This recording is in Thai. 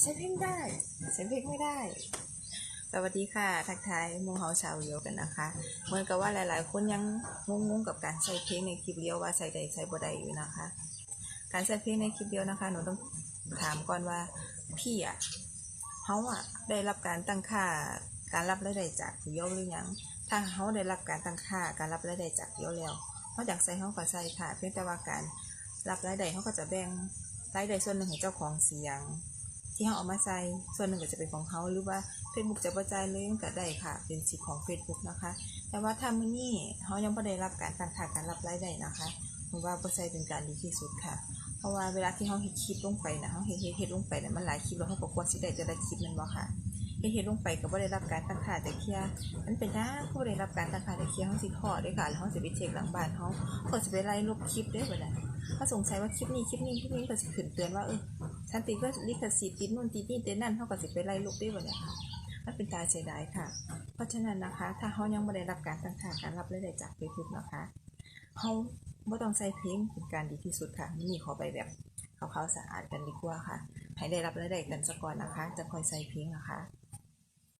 ใช้เพลงได้ใช้เพลงไม่ได้ สวัสดีค่ะ ทักทายมูเฮาชาวเดียวกันนะคะ เหมือนกับว่าหลายๆ คนยังงงๆกับการใช้เพลงในคลิปเดียวว่าใส่ใดใส่บ่ได้อยู่นะคะ การใช้เพลงในคลิปเดียวนะคะ หนูต้องถามก่อนว่าพี่อะเขาอะได้รับการตั้งค่าการรับรายได้จากเดียวหรือยัง ถ้าเขาได้รับการตั้งค่าการรับรายได้จากเดียวแล้วเขาอยากใส่เขาก็ใส่ค่ะ เพียงแต่ว่าการรับรายได้เขาก็จะแบ่ง รายได้ส่วนหนึ่งให้เจ้าของเสียง ที่เขาเอามาใส่ส่วนหนึ่งก็จะเป็นของเขาหรือว่า Facebook จะประจายเลยก็ได้ค่ะ เป็นสิทธิ์ของ Facebook นะคะ แต่ว่าถ้ามื้อนี้เขายังไม่ได้รับการตั้งค่าการรับรายได้นะคะผมว่าบ่ใช่เป็นการดีที่สุดค่ะ เพราะว่าเวลาที่เขาเฮ็ดคลิปลงไปนะเขาเฮ็ดเฮ็ดเฮ็ดลงไปเนี่ยมันหลายคลิปแล้วเขาก็ควรสิได้จะได้คลิปแมันบ่ค่ะเฮ็ดลงไปก็บ่ได้รับการตั้งค่าแต่เคียมันเป็นนะเขาบ่ได้รับการตั้งค่าแต่เคียเขาสิขอเด้อค่ะแล้วเขาสิไปเช็คหลังบ้านเขาเขาสิไปไล่ลบคลิปด้อบัดนั้น เขาสงสัยว่าคลิปนี้คลิปนี้คลิปนี้ก็สิขึ้นเตือนว่าเออฉันติดก็ลิขสิทธิ์ติดนู่นติดนี่ติดนั่นเขาก็สิไปไล่ลบได้อบัดนั้นค่ะมันเป็นตาเสียดายค่ะ เพราะฉะนั้นนะคะ ถ้าเขายังไม่ได้รับการตั้งค่าการรับรายได้จากเฟซบุ๊กนะคะเขาไม่ต้องใส่เพลงเป็นการดีที่สุดค่ะนี่ขอไปแบบเขาเขาสะอาดกันดีกว่าค่ะ ให้ได้รับรายได้กันซะก่อนนะคะ จะคอยใส่เพลงนะคะ